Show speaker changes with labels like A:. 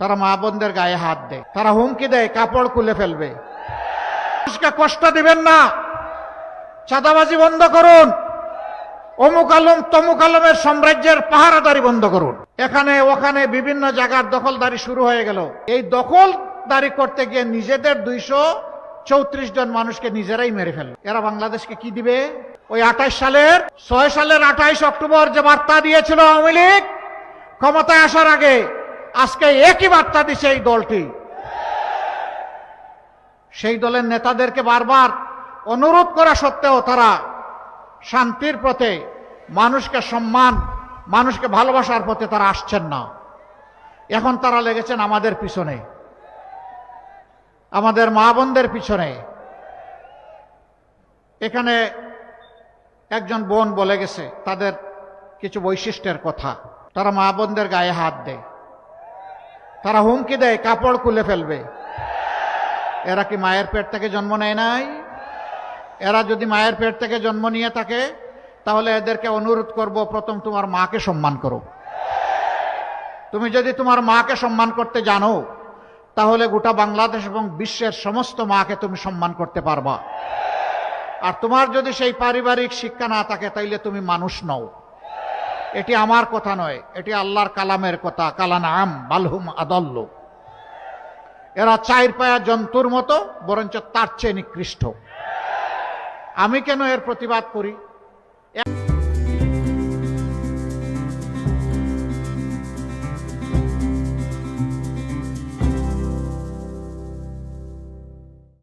A: তারা মা বোনদের গায়ে হাত দেয়, তারা হুমকি দেয়, কাপড় খুলে ফেলবে। মানুষকে কষ্ট দিবেন না। চাঁদাবাজি বন্ধ করুন। অমুক আলম, তমুক আলমের সাম্রাজ্যের পাহারাদারি বন্ধ করুন। এখানে, ওখানে বিভিন্ন জায়গার দখলদারি শুরু হয়ে গেল। এই দখলদারি করতে গিয়ে নিজেদের দুইশো চৌত্রিশ জন মানুষকে নিজেরাই মেরে ফেলল। এরা বাংলাদেশকে কি দিবে? ওই আঠাইশ সালের, ছয় সালের আঠাইশ অক্টোবর যে বার্তা দিয়েছিল আওয়ামী লীগ, ক্ষমতায় আসার আগে আজকে একই বার্তা দিছে এই দলটি। সেই দলের নেতাদেরকে বারবার অনুরোধ করা সত্ত্বেও তারা শান্তির পথে মানুষকে সম্মান, মানুষকে ভালোবাসার পথে তারা আসছেন না। এখন তারা লেগেছেন আমাদের পিছনে। আমাদের মা বোনদের পিছনে। এখানে একজন বোন বলে গেছে, তাদের কিছু বৈশিষ্ট্যের কথা। তারা মা বোনদের গায়ে হাত দেয়। তারা হুমকি দেয়, কাপড় খুলে ফেলবে। এরা কি মায়ের পেট থেকে জন্ম নেয় নাই? এরা যদি মায়ের পেট থেকে জন্ম নিয়ে থাকে, তাহলে এদেরকে অনুরোধ করব, প্রথম তোমার মাকে সম্মান করো। তুমি যদি তোমার মাকে সম্মান করতে জানো, তাহলে গোটা বাংলাদেশ এবং বিশ্বের সমস্ত মাকে তুমি সম্মান করতে পারবা। আর তোমার যদি সেই পারিবারিক শিক্ষা না থাকে, তাইলে তুমি মানুষ নও। এটি আমার কথা নয়, এটি আল্লাহর কালামের কথা। কালানাম বালহুম আদল্ল। এরা চাইর পায়া জন্তুর মতো, বরঞ্চ তার চেয়ে নিকৃষ্ট। আমি কেন এর প্রতিবাদ করি?